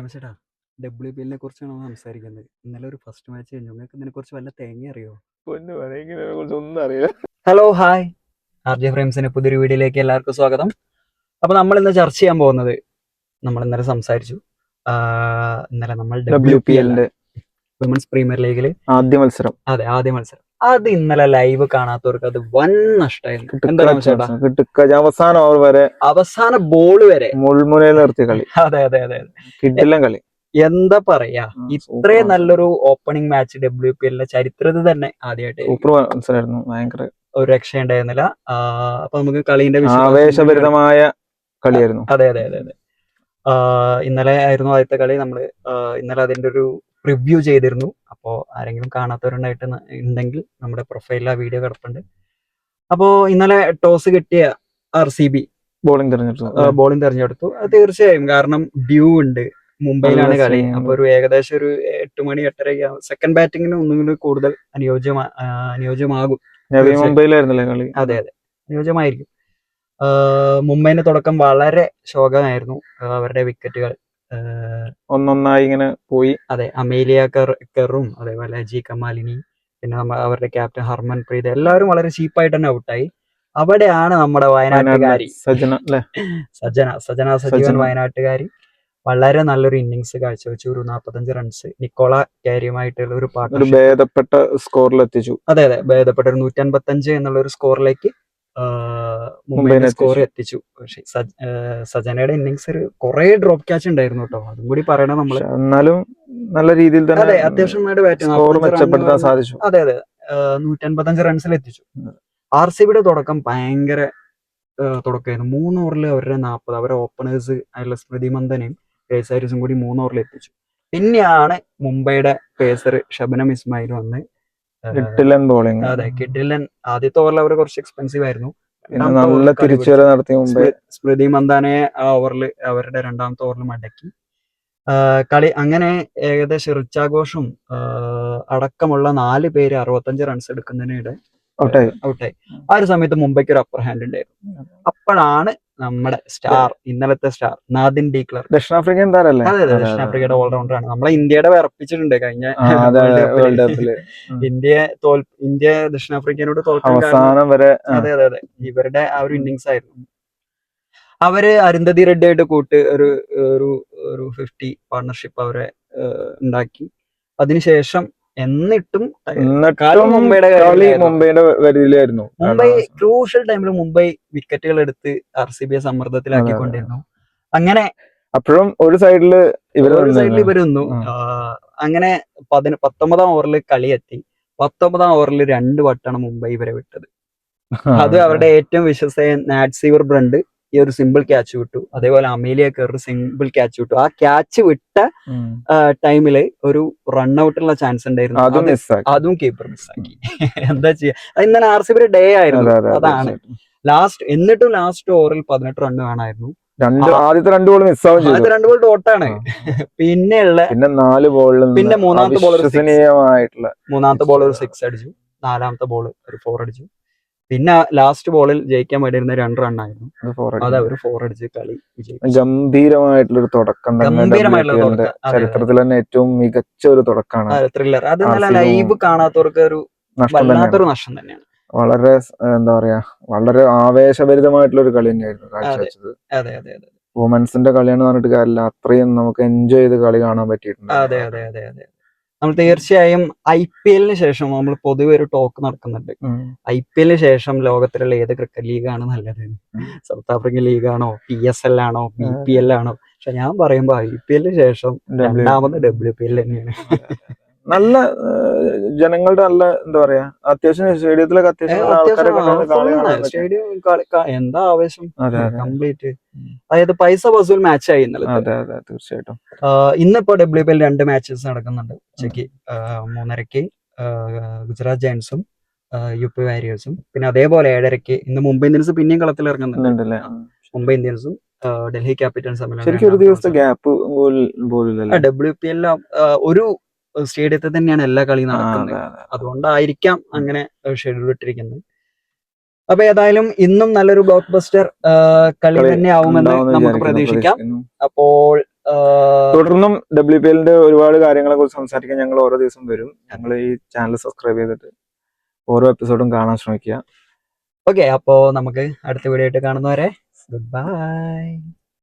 രമേശേട്ടാ W P എല്ലിനെ കുറിച്ചാണ് നമ്മൾ സംസാരിക്കുന്നത്. ഇന്നലെ ഒരു ഫസ്റ്റ് മാച്ച് കഴിഞ്ഞു. നിങ്ങൾക്ക് ഇതിനെ കുറിച്ച് വല്ല തേങ്ങ അറിയോ? ഒന്നും അറിയില്ല. ഹലോ ഹായ് ആർ ജെ ഫ്രെയിംസിന്റെ പുതിയൊരു വീഡിയോയിലേക്ക് എല്ലാവർക്കും സ്വാഗതം. അപ്പൊ നമ്മൾ ഇന്ന് ചർച്ച ചെയ്യാൻ പോകുന്നത് നമ്മൾ ഇന്നലെ സംസാരിച്ചു. ഇന്നലെ നമ്മൾ ഡബ്ല്യു പി എല്ലിന്റെ വിമൻസ് പ്രീമിയർ ലീഗിൽ ആദ്യ മത്സരം. അതെ ആദ്യ മത്സരം. അത് ഇന്നലെ ലൈവ് കാണാത്തവർക്ക് അത് വൻ നഷ്ടമായിരുന്നു. എന്താ കിട്ടുക്ക. രമേശേട്ടാ അവസാനം ഓവർ വരെ അവസാന ബോൾ വരെ. മുൾമുനയിൽ നിർത്തിയ കളി. അതെ അതെ അതെ അതെ. കിട്ടില്ല കളി. എന്താ പറയാ? ഇത്രേ ഇത്രയും നല്ലൊരു ഓപ്പണിംഗ് മാച്ച് ഡബ്ല്യു പി എല്ലിന്റെ ചരിത്രത്തിൽ തന്നെ ആദ്യമായിട്ട് സൂപ്പർ മത്സരമായിരുന്നു ഭയങ്കര. ഒരു രക്ഷ ഉണ്ടായിരുന്നില്ല ആ, അപ്പൊ നമുക്ക് കളീന്റെ ആവേശഭരിതമായ കളിയായിരുന്നു. അതെ അതെ അതെ അതെ. ഇന്നലെ ആയിരുന്നു ആദ്യത്തെ കളി. നമ്മൾ ഇന്നലെ അതിന്റെ ഒരു റിവ്യൂ ചെയ്തിരുന്നു. അപ്പോൾ ആരെങ്കിലും കാണാത്തവരുണ്ടായിട്ട് ഉണ്ടെങ്കിൽ നമ്മുടെ പ്രൊഫൈലിൽ ആ വീഡിയോ കിടപ്പുണ്ട്. അപ്പോൾ ഇന്നലെ ടോസ് കിട്ടിയ ആർ സി ബി ബോളിംഗ് തിരഞ്ഞെടുത്തു. ബോളിംഗ് തിരഞ്ഞെടുത്തു. അത് തീർച്ചയായും കാരണം ഡ്യൂ ഉണ്ട്. മുംബൈയിലാണ് കളി. അപ്പോൾ അപ്പൊ ഒരു ഏകദേശം ഒരു എട്ട് മണി എട്ടര സെക്കൻഡ് ബാറ്റിങ്ങിന് ഒന്നും കൂടി കൂടുതൽ അനുയോജ്യമാ അനുയോജ്യമാകും. മുംബൈയിലായിരുന്നല്ലേ കളി? അതെ അതെ. അനുയോജ്യമായിരിക്കും. മുംബൈന്റെ തുടക്കം വളരെ ശോകമായിരുന്നു അവരുടെ വിക്കറ്റുകൾ ഒന്നൊന്നായി ഇങ്ങനെ പോയി. അതെ അമേലിയ കർ കെറും അതേപോലെ ജി കമാലിനി പിന്നെ നമ്മ അവരുടെ ക്യാപ്റ്റൻ ഹർമൻ പ്രീത് എല്ലാവരും വളരെ ചീപ്പായിട്ട് തന്നെ ഔട്ടായി. അവിടെയാണ് നമ്മുടെ വയനാട്ടുകാരി. സജന സജന സജന സജീവൻ. വയനാട്ടുകാരി. വളരെ നല്ലൊരു ഇന്നിങ്സ് കാഴ്ചവെച്ചു ഒരു നാൽപ്പത്തഞ്ച് റൺസ്. നിക്കോള കാരിയുമായിട്ടുള്ള ഒരു പാർട്ണർഷിപ്പ് ഭേദപ്പെട്ട സ്കോറിൽ എത്തിച്ചു. അതെ അതെ ഭേദപ്പെട്ട ഒരു നൂറ്റി അൻപത്തഞ്ച് എന്നുള്ള ഒരു സ്കോറിലേക്ക് മുംബൈനെ സ്കോർ എത്തിച്ചു. പക്ഷേ സജനയുടെ ഇന്നിങ്സ് ഒരു കുറെ ഡ്രോപ്പ് ക്യാച്ച് ഉണ്ടായിരുന്നു കേട്ടോ. അതും കൂടി പറയണ നമ്മൾ എന്നാലും നല്ല രീതിയിൽ അതെ തന്നെ അത്യാവശ്യം നന്നായിട്ട് ബാറ്റ് സ്കോർ മെച്ചപ്പെടുത്താൻ സാധിച്ചു. അതെ അതെ. നൂറ്റി അൻപത്തഞ്ച് റൺസിൽ എത്തിച്ചു. ആർ സി ബിയുടെ തുടക്കം ഭയങ്കര തുടക്കമായിരുന്നു. മൂന്ന് ഓവറിൽ അവരുടെ നാൽപ്പത് അവരുടെ ഓപ്പണേഴ്സ് ആയിട്ടുള്ള സ്മൃതി മന്ദനയും പേസ് ഹാരിസും കൂടി മൂന്ന് ഓവറിൽ എത്തിച്ചു. പിന്നെയാണ് മുംബൈയുടെ പേസർ ഷബനം ഇസ്മായിൽ വന്ന് ബോളിംഗ് അതെ കിഡിലൻ ആദ്യത്തെ ഓവറിൽ അവർ കുറച്ച് എക്സ്പെൻസീവ് ആയിരുന്നു. നല്ല തിരിച്ചുവരവ് നടത്തി മുമ്പേ സ്മൃതി മന്ദാനയെ ആ ഓവറിൽ അവരുടെ രണ്ടാമത്തെ ഓവറിൽ മടക്കി. കളി അങ്ങനെ ഏകദേശം റിച്ചാഘോഷും ആ, അടക്കമുള്ള നാല് പേര് അറുപത്തഞ്ച് റൺസ് എടുക്കുന്നതിനിടെ ഔട്ടായി. ഔട്ടായി. ആ ഒരു സമയത്ത് മുംബൈക്ക് ഒരു അപ്പർ ഹാൻഡ് ഉണ്ടായിരുന്നു. അപ്പോഴാണ് നമ്മുടെ സ്റ്റാർ ഇന്നലത്തെ സ്റ്റാർ നാദിൻ ഡി ദക്ഷിണാഫ്രിക്കൻ താരല്ലേ അതെ അതെ ദക്ഷിണാഫ്രിക്കയുടെ ഓൾറൗണ്ടർ ആണ്. നമ്മളെ ഇന്ത്യയുടെ വിറപ്പിച്ചിട്ടുണ്ട് കഴിഞ്ഞ. വേൾഡ് കപ്പിൽ ഇന്ത്യ തോൽ ഇന്ത്യ ദക്ഷിണാഫ്രിക്കനോട് അവസാനം വരെ അതെ അതെ അതെ. ഇവരുടെ ആ ഒരു ഇന്നിങ്സ് ആയിരുന്നു. അവർ അരുന്ധതി റെഡ്ഡി ആയിട്ട് കൂട്ട് ഒരു ഒരു ഒരു ഫിഫ്റ്റി പാർട്ണർഷിപ്പ് അവരെ ഉണ്ടാക്കി. അതിനുശേഷം എന്നിട്ടും കളി മുംബൈയുടെ വരിയിലായിരുന്നു. മുംബൈ ക്രൂഷ്യൽ ടൈമിൽ മുംബൈ വിക്കറ്റുകൾ എടുത്ത് ആർ സി ബിയെ സമ്മർദ്ദത്തിലാക്കിക്കൊണ്ടിരുന്നു അങ്ങനെ അപ്പോഴും ഒരു സൈഡിൽ ഇവർ ഒരു സൈഡിൽ. ഇവർ നിന്നു. അങ്ങനെ പതിന പത്തൊമ്പതാം ഓവറിൽ കളി എത്തി പത്തൊമ്പതാം ഓവറിൽ രണ്ട് വട്ടാണ് മുംബൈ ഇവരെ വിട്ടത്. അത് അവരുടെ ഏറ്റവും വിശ്വസേ നാറ്റ്സീവർ ബ്രണ്ട് ഈ ഒരു സിമ്പിൾ ക്യാച്ച് വിട്ടു. അതേപോലെ അമേലിയ കയറി സിമ്പിൾ ക്യാച്ച് വിട്ടു. ആ ക്യാച്ച് വിട്ട. ടൈമിൽ ഒരു റൺ ഔട്ടുള്ള ചാൻസ് ഉണ്ടായിരുന്നു. അതും കീപ്പർ മിസ്സാക്കി എന്താ ചെയ്യാ? അത് ഇന്നലെ ആർ സി ബിയുടെ ഡേ ആയിരുന്നു. അതെ, അതെ, അതെ, അതാണ്. ലാസ്റ്റ് എന്നിട്ടും ലാസ്റ്റ് ഓവറിൽ പതിനെട്ട് റൺ വേണമായിരുന്നു രണ്ട്. ആദ്യത്തെ രണ്ട് ബോൾ മിസ്സാവും ചെയ്തു. ആദ്യത്തെ രണ്ട് ബോൾ ഡോട്ടാണ് പിന്നെയുള്ള പിന്നെ നാല് ബോളിൽ പിന്നെ മൂന്നാമത്തെ ബോൾ മൂന്നാമത്തെ ബോൾ ഒരു സിക്സ് അടിച്ചു. നാലാമത്തെ ബോൾ ഒരു ഫോർ അടിച്ചു. പിന്നെ ലാസ്റ്റ് ബോളിൽ ജയിക്കാൻ വേണ്ടിയിരുന്ന രണ്ട് റൺ ആയിരുന്നു. ഒരു four അത്. അവർ ഫോർ അടിച്ച് കളി ഗംഭീരമായിട്ടുള്ള ഒരു തുടക്കം. ഗംഭീരമായിട്ടുള്ള. ചരിത്രത്തിൽ തന്നെ ഏറ്റവും മികച്ച ഒരു തുടക്കമാണ് ത്രില്ലർ അത് ലൈവ് കാണാത്തവർക്ക് ഒരു വല്ലാത്തൊരു നഷ്ടം തന്നെയാണ്. വളരെ എന്താ പറയാ വളരെ ആവേശഭരിതമായിട്ടുള്ള ഒരു കളി തന്നെയായിരുന്നു കാഴ്ചവെച്ചത്. അതെ അതെ അതെ. വുമൻസിന്റെ കളിയാണെന്ന് പറഞ്ഞിട്ട് കാര്യമില്ല. അത്രയും നമുക്ക് എൻജോയ് ചെയ്ത് കളി കാണാൻ പറ്റിയിട്ടുണ്ട്. അതെ അതെ അതെ അതെ. നമ്മൾ തീർച്ചയായും ഐ പി എല്ലിന് ശേഷം നമ്മൾ പൊതുവെ ഒരു ടോക്ക് നടക്കുന്നുണ്ട്. ഐ പി എല്ലിന് ശേഷം ലോകത്തിലുള്ള ഏത് ക്രിക്കറ്റ് ലീഗാണ് നല്ലത്. സൗത്ത് ആഫ്രിക്കൻ ലീഗാണോ പി എസ് എൽ ആണോ? ബി പി എൽ ആണോ? പക്ഷെ ഞാൻ പറയുമ്പോ ഐ പി എല്ലിന് ശേഷം രണ്ടാമത് ഡബ്ല്യു പി എൽ തന്നെയാണ്. നല്ല ജനങ്ങളുടെ നല്ല എന്താ പറയാ അത്യാവശ്യം സ്റ്റേഡിയത്തിലൊക്കെ അത്യാവശ്യം ആൾക്കാരൊക്കെ എന്താ ആവേശം? കംപ്ലീറ്റ് അതായത് പൈസ വസൂൽ മാച്ച് ആയി ഇന്നലെ. അതെ അതെ തീർച്ചയായിട്ടും. ഇന്നിപ്പോ ഡബ്ല്യു പി എൽ രണ്ട് മാച്ചസ് നടക്കുന്നുണ്ട്. ഉച്ചയ്ക്ക് മൂന്നരക്ക് ഗുജറാത്ത് ജയൻസും യു പി വാരിയേഴ്സും പിന്നെ അതേപോലെ ഏഴരക്ക് ഇന്ന് മുംബൈ ഇന്ത്യൻസ് പിന്നെയും കളത്തിൽ ഇറങ്ങുന്നുണ്ട്. മുംബൈ ഇന്ത്യൻസും ഡൽഹി ക്യാപിറ്റൽസ് ശരിക്കും ഒരു ദിവസത്തെ ഗ്യാപ്പ് പോലില്ലല്ലോ ഡബ്ല്യു പി എല്ലാം ഒരു സ്റ്റേഡിയത്തിൽ തന്നെയാണ് എല്ലാ കളിയും നടക്കുന്നത്. അതെ, അതെ. അതുകൊണ്ടായിരിക്കാം അങ്ങനെ ഷെഡ്യൂൾ ഇട്ടിരിക്കുന്നത്. അപ്പൊ ഏതായാലും ഇന്നും നല്ലൊരു ബ്ലോക്ക് ബസ്റ്റർ കളി തന്നെ ആവുമെന്ന് നമുക്ക് പ്രതീക്ഷിക്കാം. അപ്പോൾ തുടർന്നും ഡബ്ല്യു പി എല്ലിന്റെ ഒരുപാട് കാര്യങ്ങളെ കുറിച്ച് സംസാരിക്കാൻ ഞങ്ങൾ ഓരോ ദിവസം വരും. ഞങ്ങൾ ഈ ചാനൽ സബ്സ്ക്രൈബ് ചെയ്തിട്ട് ഓരോ എപ്പിസോഡും കാണാൻ ശ്രമിക്കുക. ഓക്കെ അപ്പോ നമുക്ക് അടുത്ത വീഡിയോ ആയിട്ട് കാണുന്നവരെ ഗുഡ് ബൈ